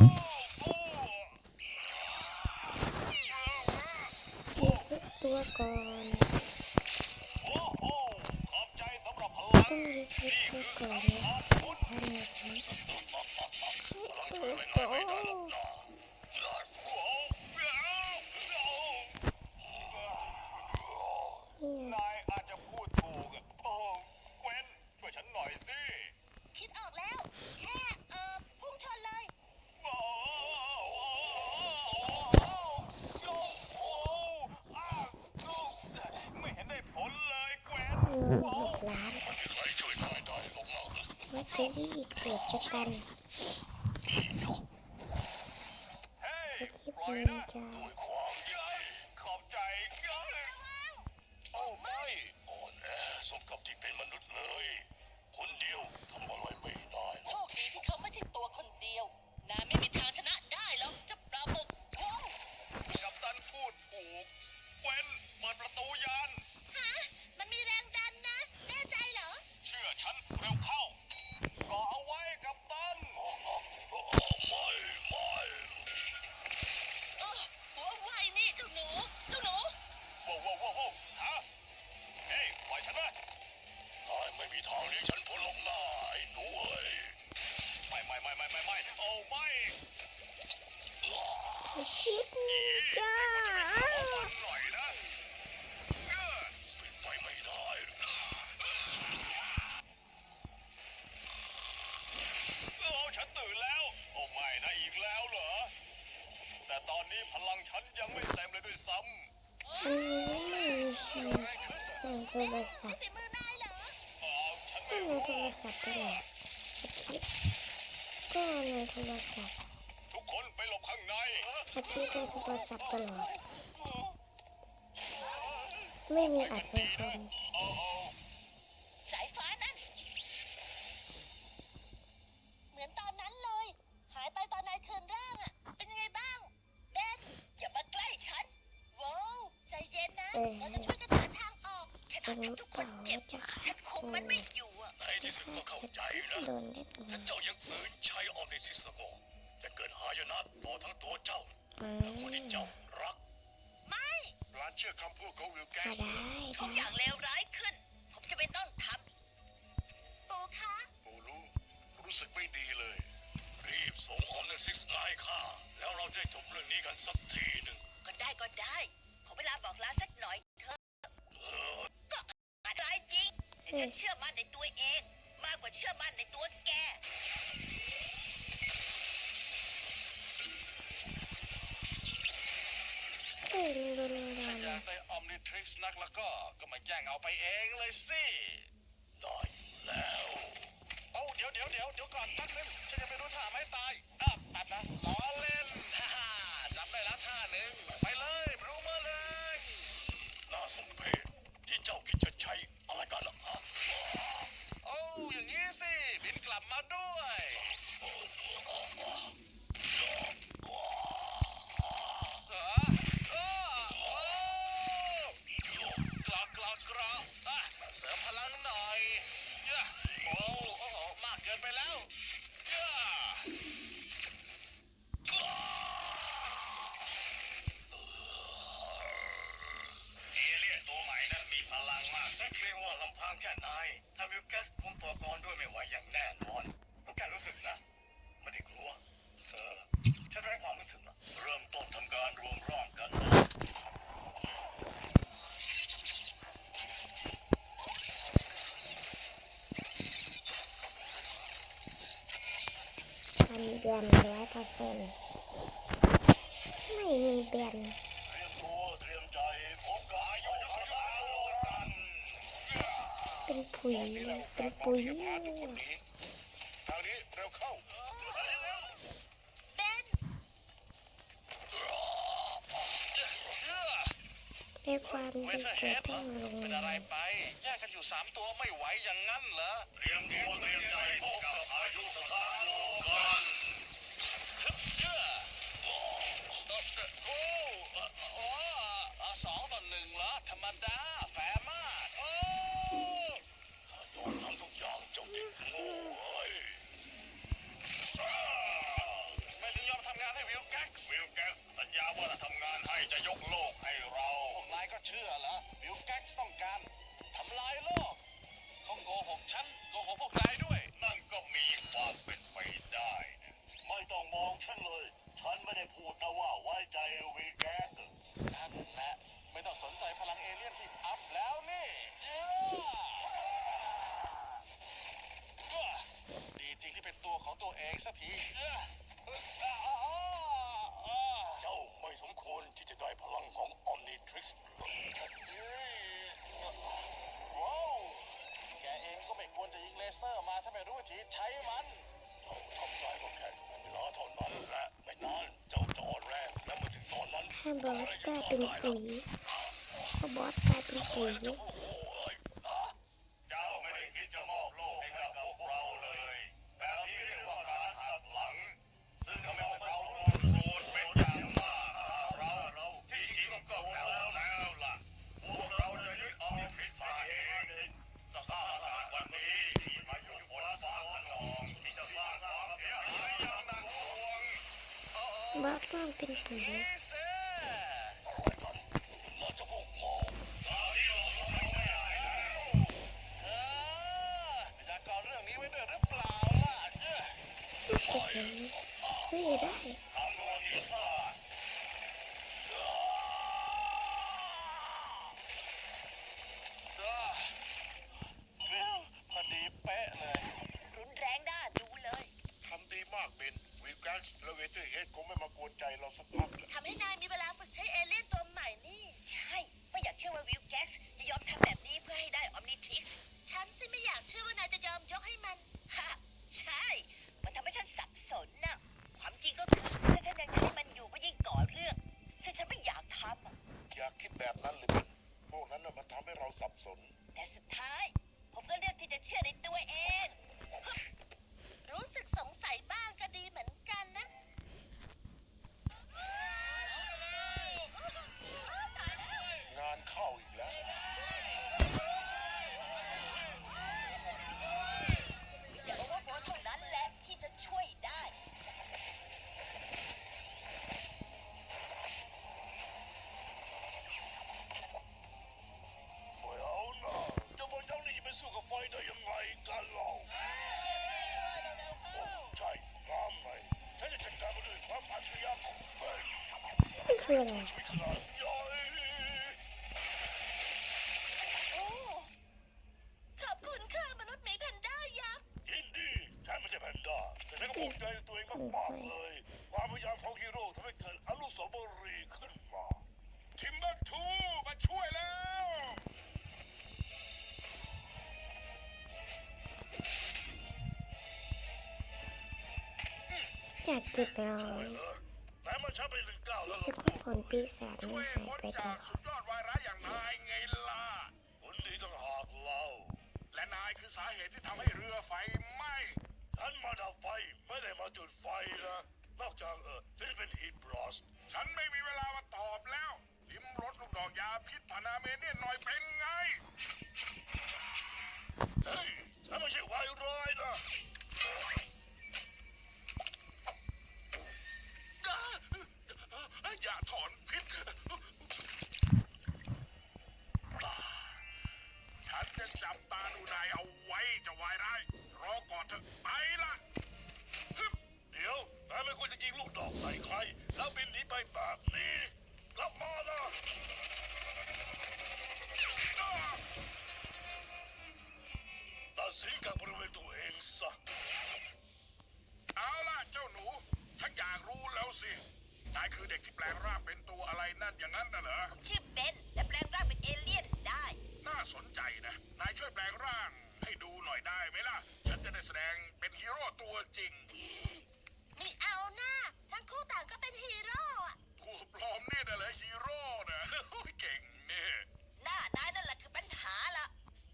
Mm-hmm. ที่อีกเส์เปิดกันคลิปนี้จะ จ้าฉันตื่นแล้วโอ้ไม่นะอีกแล้วเหรอ แต่ตอนนี้พลังฉันยังไม่เต็มเลยด้วยซ้ำอืมโทรศัพท์ก็เลยโทรศัพท์ก็ในโทรศัพท์ ข้างในแท็กซี่ต้องโทรศัพท์ตลอด ไม่มีอัดไอเลย เชื่อคำพูดขอวิลแกก็ได้ทุกอย่างเลวร้าย กซ์นักแล้วก็ก็มาแย่งเอาไปเองเลยสิได้แล้วโอ้เดี๋ยวเดี๋ยวเดี๋ยวเดี๋ยวก่อนแป๊บนึงฉันยังไปดูถ่าไม่ตายอะแปัดนะล้อเล่น มีแบนร้อยเปอร์เซ็นต์ไม่มีแบนเป็นปุ๋ยเป็นปุ๋ยทางนี้เร็วเข้าในความดีเกิดต้องลงเป็นอะไรไปแยกกันอยู่สามตัวไม่ไหวอย่างนั้นเหรอเตรียมตัวเตรียมใจ หกฉันโกหกพวกนายด้วย นั่นก็มีความเป็นไปได้นะไม่ต้องมองฉันเลย ฉันไม่ได้พูดนะว่าไว้ใจเอลวีแกสนั่นแหละไม่ต้องสนใจพลังเอเลี่ยนที่อัพแล้วนี่เย้ดีจริงที่เป็นตัวของตัวเองสักทีเจ้าไม่สมควรที่จะได้พลังของออมนิทริกซ์ ไม่ควรจะยิงเลเซอร์มาถ้าไม่รู้วิธีใช้มันเจ้าทำได้ก็แค่ถูกเวลาเท่านั้นแหละไม่นานเจ้าจะอ่อนแรงและเมื่อถึงตอนนั้นถ้บอสกลายเป็นปุ๋ยถ้บอสกลายเป็นปุ๋ย บอสกลายเป็นปุ๋ย นี่เซ่ เราจะพวกหมอ เอออยากก่อนเรื่องนี้ไว้ด้วยหรือเปล่าล่ะเอ้อ โอ้โหเฮ้ยได้ เอ้อพอดีเป๊ะเลย รุนแรงน่าดูเลย ทำดีมากเบนวิลกัสและเวเตอร์เฮดคงไม่มาก ว ขนาดใหญ่โอ้ขอบคุณค่ะมนุษย์หมีแพนด้ายักษ์ยินดีฉันไม่ใช่แพนด้าแต่ฉันก็ภูมิใจในตัวเองมากๆเลย ความพยายามของฮีโร่ทำให้เกิดอนุสาวรีย์ขึ้นมาทิมเบอร์ทูมาช่วยแล้วจากเจ็ดร้อใช่ยเหรอ ไหนายมาช้าไปหนึ่งก้าวแล้วคิดล่ะว่าผลปีศาจช่ไม่วยหายพ้นไปตจาลกอดสุดยอดวายร้ายอย่างนายไงล่ะผลดีต่างหากเล่าและนายคือสาเหตุที่ทำให้เรือไฟไหม้ฉันมาดับไฟไม่ได้มาจุดไฟนะนอกจากเออฉันจะเป็นฮีทบรอสฉันไม่มีเวลามาตอบแล้วลิมรถลูกดอกยาพิษพานาเมเนียนหน่อยเป็นไงเฮ้ยฉันไม่ใช่วายร้ายนะ งร่างเป็นตัวอะไรนั่นอย่างนั้นน่ะเหรอ ผมชื่อเบนและแปลงร่างเป็นเอเลี่ยนได้ น่าสนใจนะ นายช่วยแปลงร่าง ให้ดูหน่อยได้ไหมล่ะ ฉันจะได้แสดงเป็นฮีโร่ตัวจริงมีเอาหน้า ทั้งคู่ต่างก็เป็นฮีโร่อะ ผู้ปลอมเนี่ยนะเหรอฮีโร่นะ เก่งเนี่ย หน้านายนั่นแหละคือปัญหาละ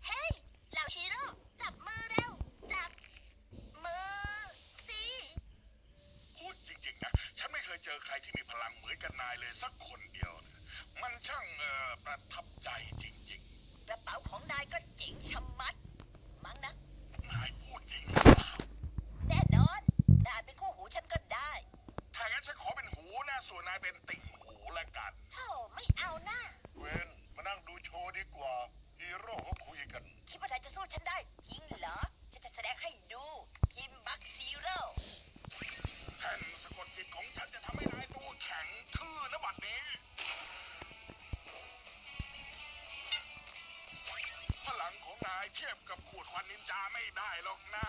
เฮ้ย เหล่าฮีโร่ จับมือเร็ว จับ มือสิ พูดจริงๆนะ ฉันไม่เคยเจอใครที่มีพลังเหมื อ ไม่ได้หรอกนะ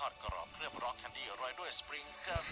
ทอดกรอบเคลือบร็อกแคนดี้โรยด้วยสปริงเกิล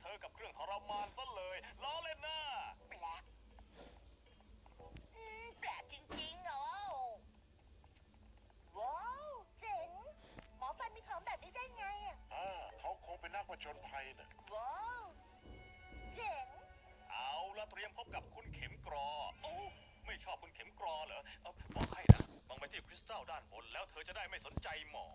เธอกับเครื่องทรมานซะเลยล้อเล่นนะแปลกอืมแปลกจริงๆเหรอว้าวเจ๋งหมอฟันมีของแบบนี้ได้ไงอะเขาคงเป็นนักประชนภัยนะว้าวเจ๋งเอาละเตรียมพบกับคุณเข็มกรอโอ้ไม่ชอบคุณเข็มกรอเหรอบอกให้นะมองไปที่คริสตัลด้านบนแล้วเธอจะได้ไม่สนใจหมอ